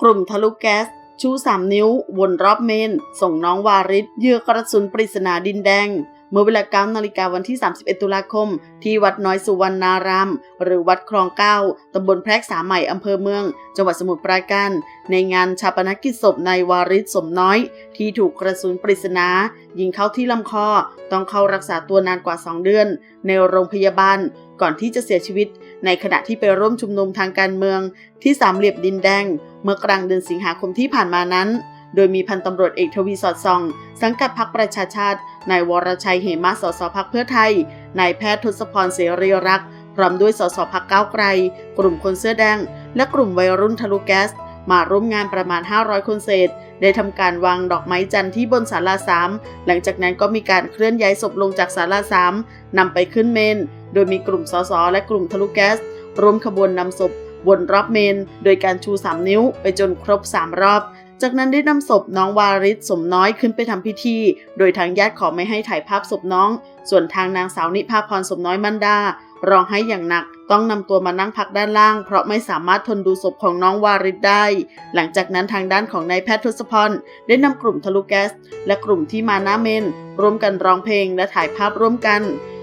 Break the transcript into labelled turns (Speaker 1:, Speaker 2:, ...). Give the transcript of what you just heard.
Speaker 1: กลุ่มทะลุแก๊ส ชูสามนิ้ว วนรอบเมน ส่งน้องวาริศเหยื่อกระสุนปริศนาดินแดง เมื่อเวลา9นาฬิกาวันที่ 31 ตุลาคม ที่วัดน้อยสุวรรณาราม หรือวัดคลองเก้าตำบลแพรกษาใหม่อำเภอเมือง จังหวัดสมุทรปราการ ในงานชาปนกิจศพนายวาริศสมน้อย ที่ถูกกระสุนปริศนา ยิงเข้าที่ลำคอ ต้องเข้ารักษาตัวนานกว่า 2 เดือน ในโรงพยาบาล ก่อนที่จะเสียชีวิต ในขณะที่ไปร่วมชุมนุมทางการเมืองที่สามเหลี่ยมดินแดง เมื่อกลางเดือนสิงหาคมที่ผ่านมานั้น โดยมีพันตำรวจเอกทวีสอดส่อง สังกัดพักประชาชาตินายวรชัยเหมาสสพักเพื่อไทยนายแพทย์ทศพรเสรีรักษ์พร้อมด้วยสสพักก้าวไกล กลุ่มคนเสื้อแดง และกลุ่มวัยรุ่นทะลุแก๊สมาร่วมงานประมาณ 500 คนเศษ ได้ทำการวางดอกไม้จันทร์ที่บนศาลาสามหลังจากนั้นก็มีการเคลื่อนย้ายศพลงจากศาลาสามนำไปขึ้นเมน โดยมีกลุ่มสสและกลุ่มทะลุแก๊สร่วมขบวนนำศพวนรอบเมน โดยการชู 3 นิ้วไปจนครบ 3 รอบ จากนั้นได้นำศพน้องวาริศสมน้อยขึ้นไปทำพิธี โดยทางญาติขอไม่ให้ถ่ายภาพศพน้อง ส่วนทางนางสาวนิพาพรสมน้อยมันดาร้องให้อย่างหนัก ต้องนำตัวมานั่งพักด้านล่าง เพราะไม่สามารถทนดูศพของน้องวาริศได้ หลังจากนั้นทางด้านของนายแพทย์ทศพรได้นำกลุ่มทะลุแก๊ส และกลุ่มที่มาหน้าเมนร่วมกันร้องเพลงและถ่ายภาพร่วมกัน